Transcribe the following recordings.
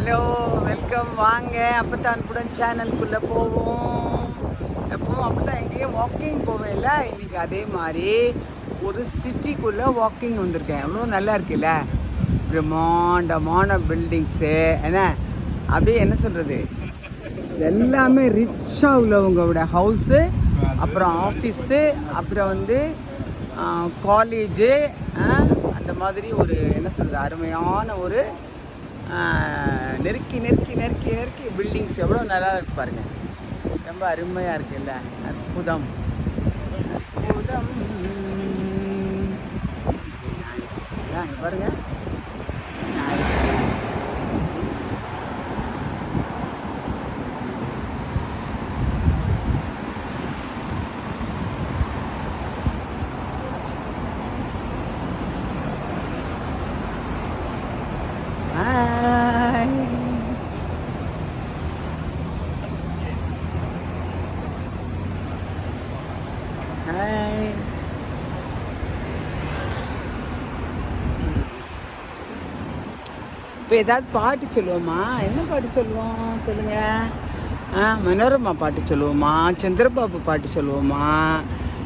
Hello welcome. வாங்க. அப்பத்தான் கூட சேனலுக்குள்ளே போவோம். எப்பவும் அப்பத்தான் எங்கேயும் வாக்கிங் போவேல இன்னைக்கு அதே மாதிரி ஒரு சிட்டிக்குள்ளே வாக்கிங் வந்திருக்கேன். எவ்வளோ நல்லா இருக்குல்ல? பிரம்மாண்டமான பில்டிங்ஸு என்ன? அப்படியே என்ன சொல்கிறது எல்லாமே ரிச்சாக உள்ளவங்களோட ஹவுஸு அப்புறம் ஆஃபீஸு அப்புறம் வந்து காலேஜு அந்த மாதிரி ஒரு என்ன சொல்கிறது அருமையான ஒரு நெருக்கி நெருக்கி நெருக்கி நெருக்கி பில்டிங்ஸ் எவ்வளோ நல்லா இருக்கு பாருங்க. ரொம்ப அருமையாக இருக்குல்ல அற்புதம். அற்புதம். பாருங்கள் இப்போ ஏதாவது பாட்டு சொல்லுவோமா? என்ன பாட்டு சொல்லுவோம்? சொல்லுங்க. ஆ மனோரமா பாட்டு சொல்லுவோமா? சந்திரபாபு பாட்டு சொல்லுவோமா?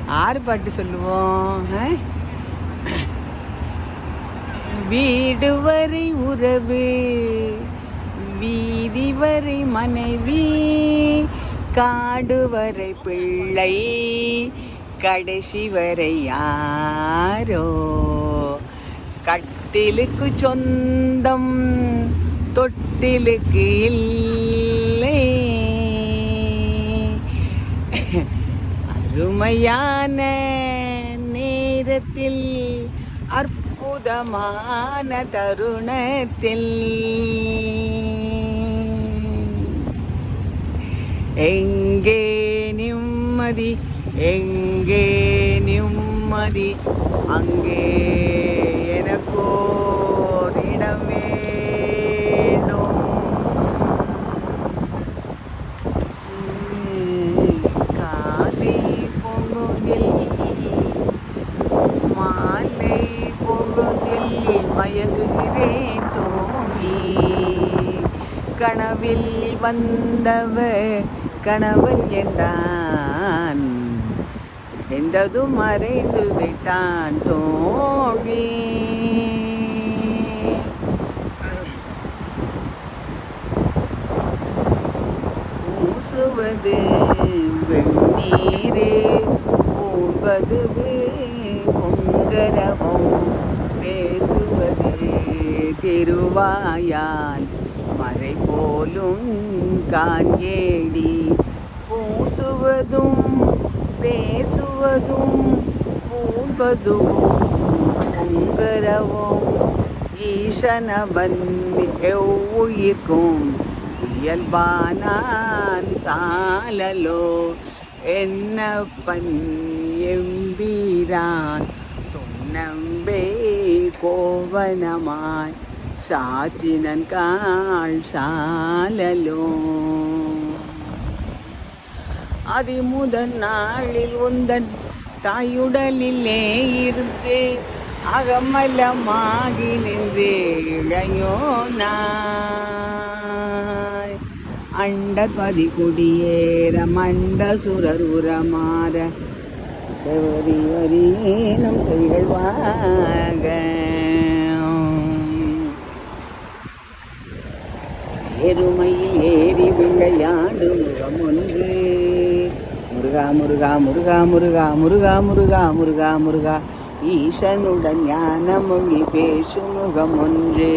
ஆறு பாட்டு சொல்லுவோம். வீடு வரை உறவு வீதி வரை மனைவி காடு வரை பிள்ளை கடைசி வரை யாரோ? கட்டிலுக்கு சொந்தம் தொட்டிலுக்கு இல்லை. அருமையான நேரத்தில் அற்புதமான தருணத்தில். எங்கே நிம்மதி எங்கே நிம்மதி அங்கே கனவில் வந்தவ கணவன் என்றான். எந்ததும் மறைந்து விட்டான் தோழி. பூசுவது வெண்ணீரே பூவது பொங்கரவம் பேசுவது. திருவாயால் மறை போலும் காஞ்சேடி பூசுவதும் பேசுவதும் பூம்பதும் பொங்கரவும் ஈசனவன் எவ்வுயிர்க்கும் இயல்பானான் சாலலோ என்னப்பன் எம்பீரான் துன்னம்பே கோவனமாய் சாற்றினன் கால் சாலலோ அதிமுதன் நாளில் உந்தன் தாயுடலிலே இருந்து அகமலமாகி நின்று இளையோ நாய். அண்டபதி குடியேற மண்ட சுரர் உரமாற வரி வரியேனும் திகழ்வாக எருமையில் ஏறி விளையாண்டு முகம் ஒன்று முருகா முருகா முருகா முருகா முருகா முருகா முருகா முருகா ஈசனுடன் ஞான மொழி பேசும் முகம் ஒன்று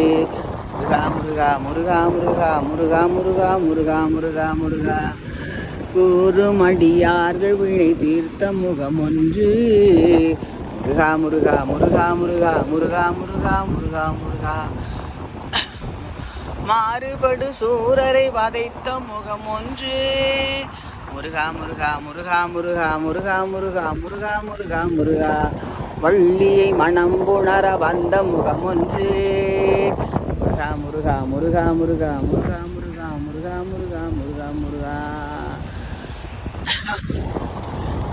முருகா முருகா முருகா முருகா முருகா முருகா முருகா முருகா முருகா கூறும் அடியார்கள் வினை தீர்த்த முகம் ஒன்று முருகா முருகா முருகா முருகா முருகா முருகா முருகா முருகா மாறுபடு சூரரை வதைத்த முகம் ஒன்று முருகா முருகா முருகா முருகா முருகா முருகா முருகா முருகா முருகா வள்ளியை மனம் புணர வந்த முகம் ஒன்று முருகா முருகா முருகா முருகா முருகா முருகா முருகா முருகா முருகா முருகா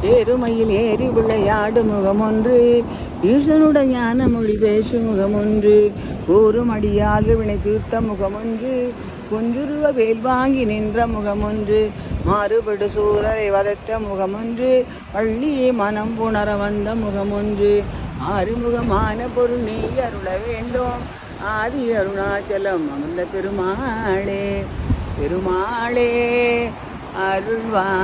ஏறுமையில் ஏறி விளையாடு முகமொன்று. ஈசனுடைய ஞான மொழி பேசும் முகமொன்று. கூறும் அடியாக வினை தீர்த்த முகமொன்று. குஞ்சுருவ வேல் வாங்கி நின்ற முகமொன்று. மாறுபடு சூரரை வதைத்த முகமொன்று. பள்ளியை மனம் புணர வந்த முகமொன்று. ஆறுமுகமான பொருள் நீ அருள வேண்டும். ஆதி அருணாச்சலம் அமர்ந்த பெருமாளே. பெருமாளே. அருள்வாயே.